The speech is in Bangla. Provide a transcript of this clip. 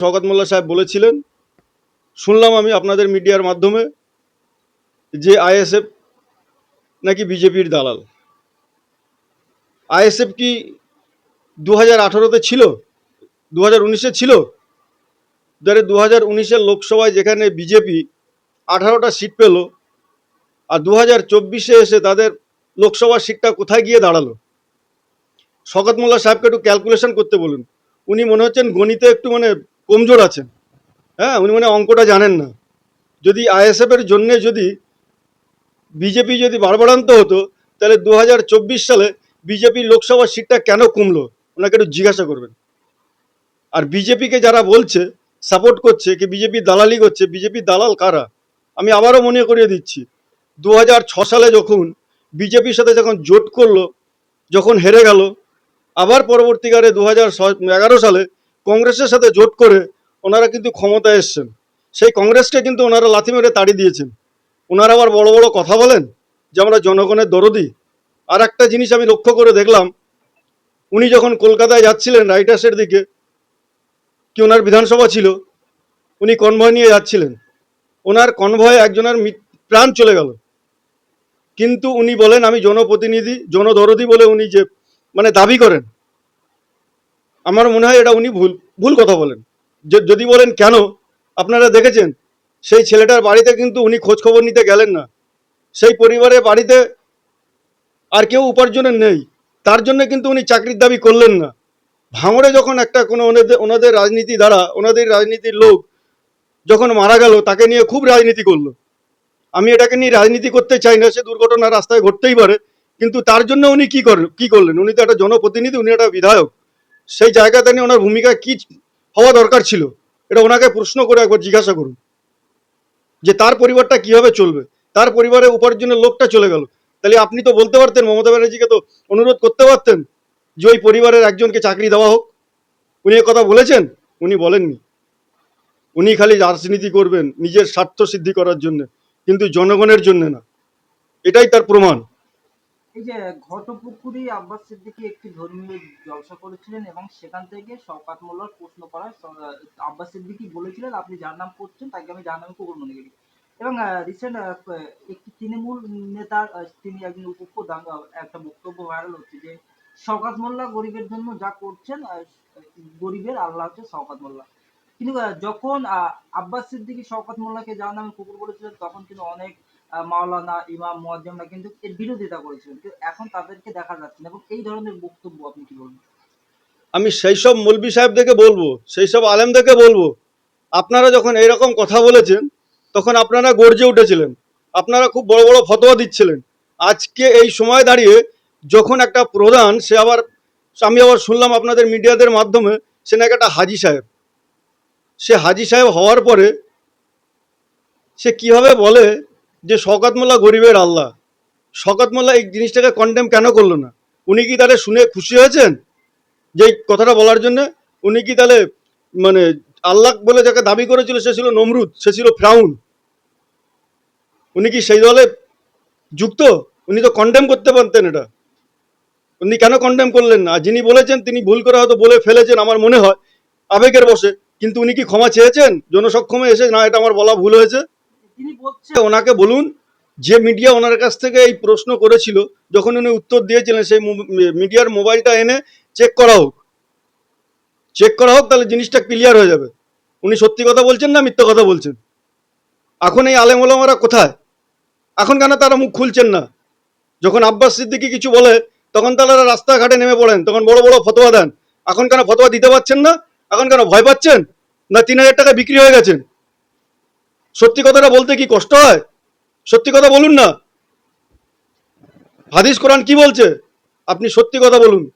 শওকত মোল্লা সাহেব বলেছিলেন, শুনলাম আমি আপনাদের মিডিয়ার মাধ্যমে যে আইএসএফ নাকি বিজেপির দালাল। আইএসএফ কি দু হাজার আঠারোতে ছিল? দু হাজার উনিশে ছিল? ধরে দু হাজার উনিশের লোকসভায় যেখানে বিজেপি আঠারোটা সিট পেল, আর দু হাজার চব্বিশে এসে তাদের লোকসভার সিটটা কোথায় গিয়ে দাঁড়াল? শকত মোল্লা সাহেবকে একটু ক্যালকুলেশন করতে বলুন। উনি মনে হচ্ছেন গণিতে একটু মানে কমজোর আছেন। হ্যাঁ উনি মানে অঙ্কটা জানেন না। যদি আইএসএফ এর জন্যে যদি বিজেপি যদি বাড়বাড়ান্ত হতো, তাহলে দু হাজার চব্বিশ সালে বিজেপি লোকসভার সিটটা কেন কমলো? ওনাকে একটু জিজ্ঞাসা করবেন। আর বিজেপিকে যারা বলছে, সাপোর্ট করছে, কি বিজেপি দালালি করছে, বিজেপি দালাল কারা? আমি আবারও মনে করিয়ে দিচ্ছি দু সালে যখন বিজেপির সাথে যখন জোট করল, যখন হেরে গেল, আবার পরবর্তীকালে দু এগারো সালে কংগ্রেসের সাথে জোট করে ওনারা কিন্তু ক্ষমতায় এসছেন। সেই কংগ্রেসকে কিন্তু ওনারা লাথি মেরে তাড়ি দিয়েছেন। ওনারা আবার বড় বড় কথা বলেন যে, আমরা জনগণের দরদি। আর একটা জিনিস আমি লক্ষ্য করে দেখলাম, উনি যখন কলকাতায় যাচ্ছিলেন রাইটার্সের দিকে, কি ওনার বিধানসভা ছিল, উনি কনভয় নিয়ে যাচ্ছিলেন। ওনার কনভয়ে একজনের প্রাণ চলে গেল। কিন্তু উনি বলেন, আমি জনপ্রতিনিধি, জনদরদি বলে উনি যে মানে দাবি করেন। আমার মনে হয় এটা উনি ভুল ভুল কথা বলেন। য- যদি বলেন কেন, আপনারা দেখেছেন, সেই ছেলেটার বাড়িতে কিন্তু উনি খোঁজ খবর নিতে গেলেন না। সেই পরিবারের বাড়িতে আর কেউ উপার্জনের নেই। তার জন্য কিন্তু উনি চাকরির দাবি করলেন না। ভাঙড়ে যখন একটা কোনো ওনাদের ওনাদের রাজনীতি দ্বারা, ওনাদের রাজনীতির লোক যখন মারা গেল, তাকে নিয়ে খুব রাজনীতি করল। আমি এটাকে নিয়ে রাজনীতি করতে চাই না, সে দুর্ঘটনা রাস্তায় ঘটতেই পারে, কিন্তু তার জন্য উনি কি করেন কি করলেন? উনি তো একটা জনপ্রতিনিধি, উনি একটা বিধায়ক। সেই জায়গাতে নিয়ে ওনার ভূমিকা কি হওয়া দরকার ছিল? এটা ওনাকে প্রশ্ন করে একবার জিজ্ঞাসা করুন। যে তার পরিবারটা কীভাবে চলবে? তার পরিবারে উপার্জনের লোকটা চলে গেল। তাহলে আপনি তো বলতে পারতেন, মমতা ব্যানার্জিকে তো অনুরোধ করতে পারতেন যে ওই পরিবারের একজনকে চাকরি দেওয়া হোক। উনি কথা বলেছেন? উনি বলেননি। উনি খালি রাজনীতি করবেন, নিজের স্বার্থ সিদ্ধি করার জন্য, কিন্তু জনগণের জন্য না। এটাই তার প্রমাণ। এই যে ঘটপুকুরি আব্বাস সিদ্দিকী একটি ধর্মীয় জলসা করেছিলেন এবং সেখান থেকে শওকাত মোল্লার প্রশ্ন করায় স- আব্বাস সিদ্দিকী বলেছিলেন, আপনি যার নাম করছেন, তাকে আমি যার নামে কুকুর মনে করি। এবং রিসেন্ট একটি তৃণমূল নেতার তিনি একজন উপপ্রধান একটা বক্তব্য ভাইরাল হচ্ছে যে, শওকাত মোল্লা গরিবের জন্য যা করছেন গরিবের আল্লাহ হচ্ছে শওকাত মোল্লা। কিন্তু যখন আব্বাস সিদ্দিকী শওকাত মোল্লাকে যার নামে কুকুর বলেছিলেন, তখন কিন্তু অনেক মাওলানা, ইমাম, মুয়াজ্জমরা কিন্তু এর বিরোধিতা করেছিলেন। কিন্তু এখন তাদেরকে দেখা যাচ্ছে না। এবং এই ধরনের বক্তব্য আপনি কি বলবেন? আমি সেই সব মৌলবি সাহেবদেরকে বলব সেই সব আলেমদেরকে বলব, আপনারা যখন এইরকম কথা বলেছেন, তখন আপনারা গর্জে উঠেছিলেন। আপনারা খুব বড় বড় ফতোয়া দিচ্ছিলেন। আজকে এই সময় দাঁড়িয়ে যখন একটা প্রধান, সে আবার, আমি আবার শুনলাম আপনাদের মিডিয়াদের মাধ্যমে, সে নাকি একটা হাজি সাহেব। সে হাজি সাহেব হওয়ার পরে সে কীভাবে বলে যে মোল্লা গরিবের আল্লাহ। মোল্লা এই জিনিসটাকে কন্ডেম কেন করল না? উনি কি তাহলে শুনে খুশি হয়েছেন? যে কথাটা বলার জন্য উনি কি তাহলে মানে আল্লাহ বলে যাকে দাবি করেছিল সে ছিল নমরুদ, সে ছিল ফ্রাউন। উনি কি সেই দলে যুক্ত? উনি তো কন্ডেম করতে পারতেন এটা। উনি কেন কন্ডেম করলেন না? যিনি বলেছেন তিনি ভুল করে হয়তো বলে ফেলেছেন আমার মনে হয়, আবেগের বসে কিন্তু উনি কি ক্ষমা চেয়েছেন? জনসক্ষমে এসে না, এটা আমার বলা ভুল হয়েছে? ওনাকে বলুন, যে মিডিয়া ওনার কাছ থেকে এই প্রশ্ন করেছিল, যখন উনি উত্তর দিয়েছিলেন, সেই মিডিয়ার মোবাইলটা এনে চেক করা হোক। চেক করা হোক, তাহলে জিনিসটা ক্লিয়ার হয়ে যাবে। উনি সত্যি কথা বলছেন না মিথ্যা কথা বলছেন? এখন এই আলেম ওলামারা কোথায়? এখন কেন তারা মুখ খুলছেন না? যখন আব্বাস সিদ্দিকি কিছু বলে, তখন তারা রাস্তাঘাটে নেমে পড়েন, তখন বড় বড় ফতোয়া দেন। এখন কেন ফতোয়া দিতে পারছেন না? এখন কেন ভয় পাচ্ছেন? না তিন হাজার টাকা বিক্রি হয়ে গেছেন সত্যি কথাটা বলতে কি কষ্ট হয়? সত্যি কথা বলুন না। হাদিস কোরআন কি বলছে? আপনি সত্যি কথা বলুন।